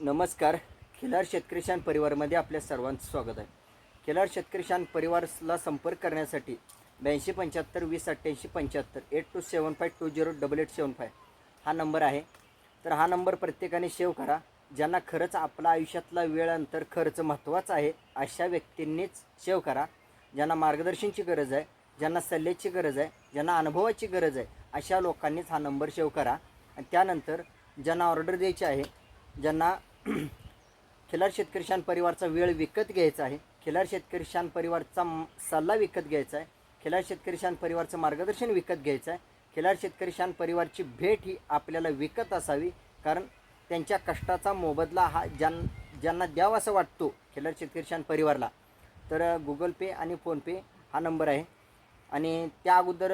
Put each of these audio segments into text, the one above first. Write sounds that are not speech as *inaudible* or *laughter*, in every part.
नमस्कार. खिलार शेतकरी शान परिवारमध्ये आपल्या सर्वांचं स्वागत आहे. खिलार शेतकरी शान परिवारला संपर्क करण्यासाठी ब्याऐंशी पंच्याहत्तर वीस अठ्ठ्याऐंशी पंच्याहत्तर eight two seven five two zero double eight seven five हा नंबर आहे. तर हा नंबर प्रत्येकाने सेव्ह करा. ज्यांना खरंच आपला आयुष्यातला वेळ अंतर खर्च महत्त्वाचा आहे अशा व्यक्तींनीच सेव्ह करा. ज्यांना मार्गदर्शनची गरज आहे ज्यांना सल्ल्याची गरज आहे ज्यांना अनुभवाची गरज आहे अशा लोकांनीच हा नंबर सेव्ह करा. आणि त्यानंतर ज्यांना ऑर्डर द्यायची आहे ज्यांना खिलार शेतकरी शान परिवारचा वेळ विकत घ्यायचा आहे खिलार शेतकरी शान परिवारचा सल्ला विकत घ्यायचा आहे खिलार शेतकरी शान परिवारचं मार्गदर्शन विकत घ्यायचं आहे खिलार शेतकरी शान परिवारची भेट ही आपल्याला विकत असावी कारण त्यांच्या कष्टाचा मोबदला हा ज्यां ज्यांना द्यावा असं वाटतो खिलार शेतकरी शान परिवारला. तर गुगल पे आणि फोनपे हा नंबर आहे. आणि त्या अगोदर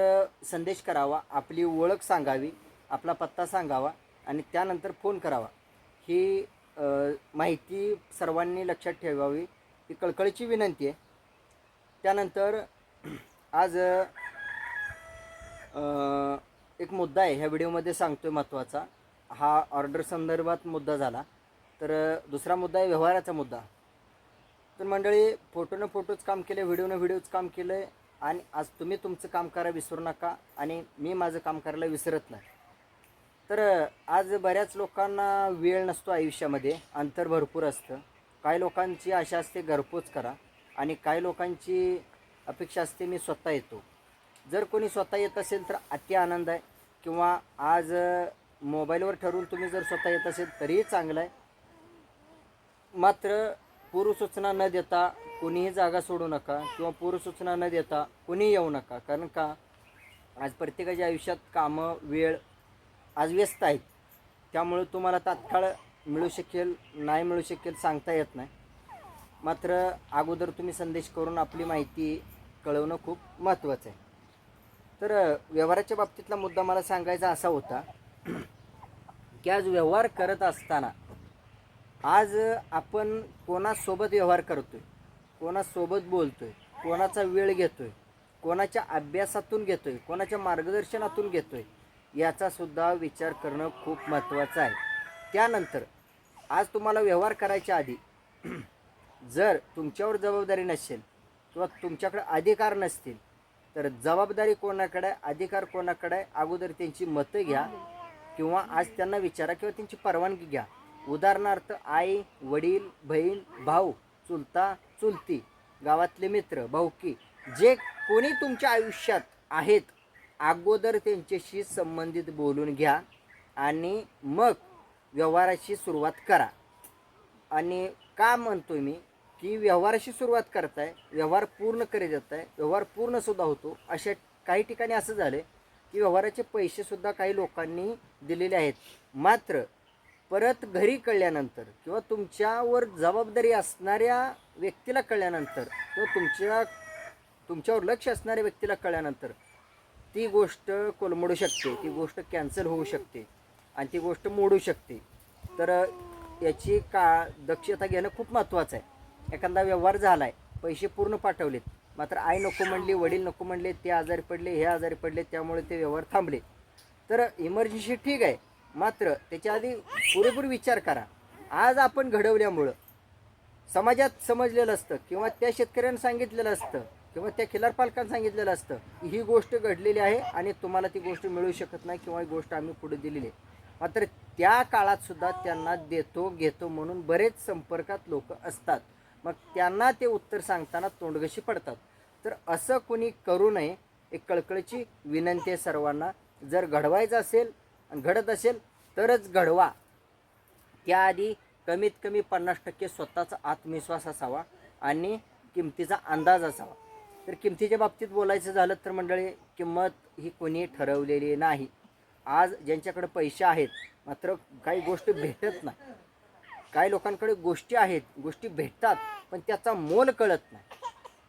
संदेश करावा आपली ओळख सांगावी आपला पत्ता सांगावा आणि त्यानंतर फोन करावा. ही माहिती सर्वांनी लक्षात ठेवावी. ही कळकळीची विनंती आहे. त्यानंतर आज एक मुद्दा आहे. ह्या व्हिडिओमध्ये सांगतो आहे महत्त्वाचा. हा ऑर्डर संदर्भात मुद्दा झाला. तर दुसरा मुद्दा आहे व्यवहाराचा मुद्दा. तर मंडळी फोटोनं फोटोच काम केलं व्हिडिओनं व्हिडिओच काम केलं आहे आणि आज तुम्ही तुमचं काम करा विसरू नका. आणि मी माझं काम करायला विसरत नाही. तर आज बऱ्याच लोकांना वेळ नसतो आयुष्यामध्ये अंतर भरपूर असतं. काही लोकांची आशा असते घरपोच करा. आणि काही लोकांची अपेक्षा असते मी स्वतः येतो. जर कोणी स्वतः येत असेल तर अति आनंद आहे. किंवा आज मोबाईलवर ठरवून तुम्ही जर स्वतः येत असेल तरीही चांगलं आहे. मात्र पूर्वसूचना न देता कोणीही जागा सोडू नका किंवा पूर्वसूचना न देता कोणीही येऊ नका. कारण का? आज प्रत्येकाच्या आयुष्यात कामं वेळ आज व्यस्त आहेत. त्यामुळे तुम्हाला तात्काळ मिळू शकेल नाही मिळू शकेल सांगता येत नाही. मात्र अगोदर तुम्ही संदेश करून आपली माहिती कळवणं खूप महत्त्वाचं आहे. तर व्यवहाराच्या बाबतीतला मुद्दा मला सांगायचा असा होता की आज व्यवहार करत असताना आज आपण कोणासोबत व्यवहार करतो आहे कोणासोबत बोलतो आहे कोणाचा वेळ घेतो आहे कोणाच्या अभ्यासातून घेतो आहे कोणाच्या मार्गदर्शनातून घेतो आहे सुद्धा विचार करणं खूप महत्त्वाचं आहे. त्यानंतर आज तुम्हाला व्यवहार करायच्या आधी *clears throat* जर तुमच्यावर जबाबदारी नसेल किंवा तुमच्याकडे अधिकार नसतील तर जबाबदारी कोणाकडे आहे अधिकार कोणाकडे आहे अगोदर त्यांची मतं घ्या किंवा आज त्यांना विचारा किंवा त्यांची परवानगी घ्या. उदाहरणार्थ आई वडील बहीण भाऊ चुलता चुलती गावातले मित्र भाऊकी जे कोणी तुमच्या आयुष्यात आहेत अगोदर त्यांच्याशी संबंधित बोलून घ्या आणि मग व्यवहाराची सुरुवात करा. आणि का म्हणतो मी? की व्यवहाराशी सुरुवात करताय व्यवहार पूर्ण करीत येत आहे व्यवहार पूर्णसुद्धा होतो. अशा काही ठिकाणी असं झालं की व्यवहाराचे पैसेसुद्धा काही लोकांनी दिलेले आहेत. मात्र परत घरी कळल्यानंतर किंवा तुमच्यावर जबाबदारी असणाऱ्या व्यक्तीला कळल्यानंतर किंवा तुमच्या तुमच्यावर लक्ष असणाऱ्या व्यक्तीला कळल्यानंतर ती गोष्ट कोलमडू शकते ती गोष्ट कॅन्सल होऊ शकते आणि ती गोष्ट मोडू शकते. तर याची का दक्षता घेणं खूप महत्त्वाचं आहे. एखादा व्यवहार झाला आहे पैसे पूर्ण पाठवलेत मात्र आई नको म्हणली वडील नको म्हणले ते आजारी पडले हे आजारी पडले त्यामुळे ते व्यवहार थांबले. तर इमर्जन्सी ठीक आहे मात्र त्याच्या आधी पुरेपूर विचार करा. आज आपण घडवल्यामुळं समाजात समजलेलं असतं किंवा त्या शेतकऱ्यांना सांगितलेलं असतं किंवा त्या खिलार पालकांना सांगितलेलं असतं ही गोष्ट घडलेली आहे आणि तुम्हाला ती गोष्ट मिळू शकत नाही किंवा ही गोष्ट आम्ही पुढे दिलेली आहे. मात्र त्या काळात सुद्धा त्यांना देतो घेतो म्हणून बरेच संपर्कात लोक असतात. मग त्यांना ते उत्तर सांगताना तोंडगशी पडतात. तर असं कोणी करू नये एक कळकळीची विनंती आहे सर्वांना. जर घडवायचं असेल आणि घडत असेल तरच घडवा. त्याआधी कमीत कमी पन्नास टक्के स्वतःचा आत्मविश्वास असावा आणि किमतीचा अंदाज असावा. तर किमतीच्या बाबतीत बोलायचं झालं तर मंडळी किंमत ही कोणी ठरवलेली नाही. आज ज्यांच्याकडे पैसे आहेत मात्र काही गोष्टी भेटत नाही. काही लोकांकडे गोष्टी आहेत गोष्टी भेटतात पण त्याचा मोल कळत नाही.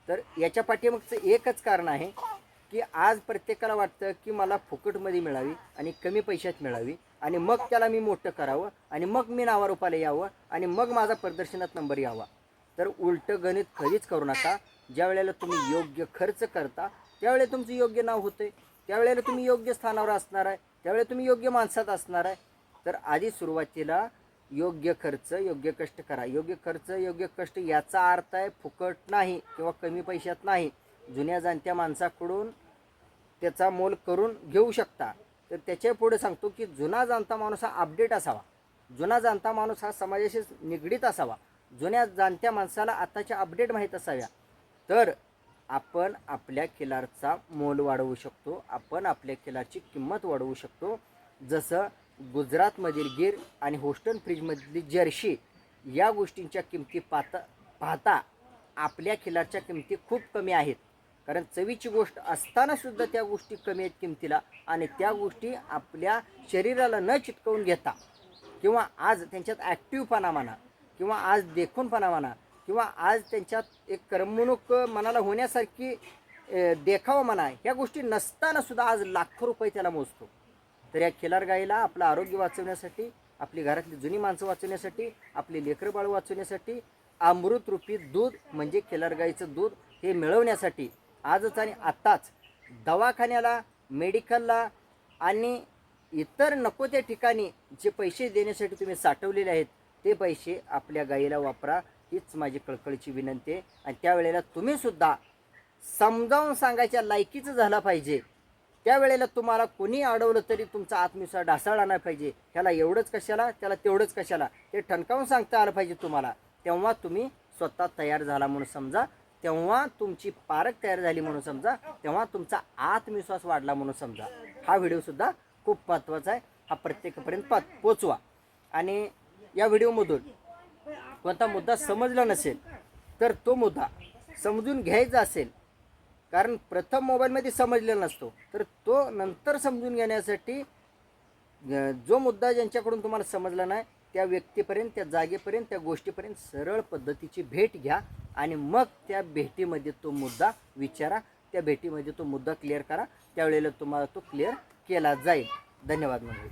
तर याच्या पाठीमागचं एकच कारण आहे की आज प्रत्येकाला वाटतं की मला फुकटमध्ये मिळावी आणि कमी पैशात मिळावी आणि मग त्याला मी मोठं करावं आणि मग मी नावारूपाला यावं आणि मग माझा प्रदर्शनात नंबर यावा. तर उलटं गणित कधीच करू नका. ज्या वेळेला तुम्ही योग्य खर्च करता त्यावेळेला तुमचं योग्य नाव होते त्यावेळेला तुम्ही योग्य स्थानावर असणार आहे. त्यावेळेला तुम्ही योग्य माणसात असणार आहे. तर आधी सुरुवातीला योग्य खर्च योग्य कष्ट करा. योग्य खर्च योग्य कष्ट याचा अर्थ आहे फुकट नाही किंवा कमी पैशात नाही. जुन्या जाणत्या माणसाकडून त्याचा मोल करून घेऊ शकता. तर त्याच्या पुढे सांगतो की जुना जाणता माणूस हा अपडेट असावा. जुना जाणता माणूस हा समाजाशी निगडीत असावा. जुन्या जाणत्या माणसाला आताच्या अपडेट माहीत असाव्या. तर आपण आपल्या खिलारचा मोल वाढवू शकतो आपण आपल्या खिलारची किंमत वाढवू शकतो. जसं गुजरातमधील गिर आणि होस्टन फ्रीजमधली जर्शी या गोष्टींच्या किमती पाहता पाहता आपल्या खिलारच्या किमती खूप कमी आहेत. कारण चवीची गोष्ट असताना सुद्धा त्या गोष्टी कमी आहेत किमतीला आणि त्या गोष्टी आपल्या शरीराला न चिटकवून घेता किंवा आज त्यांच्यात ॲक्टिव्हपणा म्हणा किंवा आज देखूनपणा म्हणा किंवा आज त्यांच्यात एक करमणूक मनाला होण्यासारखी देखावा म्हणा ह्या गोष्टी नसताना सुद्धा आज लाखो रुपये त्याला मोजतो. तर या खिलार गाईला आपलं आरोग्य वाचवण्यासाठी आपली घरातली जुनी माणसं वाचवण्यासाठी आपली लेकरबाळ वाचवण्यासाठी अमृतरूपी दूध म्हणजे खिलार गाईचं दूध हे मिळवण्यासाठी आजच आणि आत्ताच दवाखान्याला मेडिकलला आणि इतर नको त्या ठिकाणी जे पैसे देण्यासाठी तुम्ही साठवलेले आहेत ते पैसे आपल्या गाईला वापरा. हीच माझी कळकळीची विनंती आहे. आणि त्यावेळेला तुम्हीसुद्धा समजावून सांगायच्या लायकीचं झाला पाहिजे. त्यावेळेला तुम्हाला कोणी अडवलं तरी तुमचा आत्मविश्वास ढासळला नाही पाहिजे. ह्याला एवढंच कशाला त्याला तेवढंच कशाला ते ठणकावून सांगता आलं पाहिजे तुम्हाला. तेव्हा तुम्ही स्वतः तयार झाला म्हणून समजा तेव्हा तुमची पारख तयार झाली म्हणून समजा तेव्हा तुमचा आत्मविश्वास वाढला म्हणून समजा. हा व्हिडिओसुद्धा खूप महत्त्वाचा आहे. हा प्रत्येकापर्यंत पोचवा. आणि या व्हिडिओमधून कोणता मुद्दा समजला नसेल तर तो मुद्दा समजून घ्यायचा असेल. कारण प्रथम मोबाईलमध्ये समजलेला नसतो. तर तो नंतर समजून घेण्यासाठी जो मुद्दा ज्यांच्याकडून तुम्हाला समजला नाही त्या व्यक्तीपर्यंत त्या जागेपर्यंत त्या गोष्टीपर्यंत सरळ पद्धतीची भेट घ्या आणि मग त्या भेटीमध्ये तो मुद्दा विचारा त्या भेटीमध्ये तो मुद्दा क्लिअर करा त्यावेळेला तुम्हाला तो क्लिअर केला जाईल. धन्यवाद मंडळी.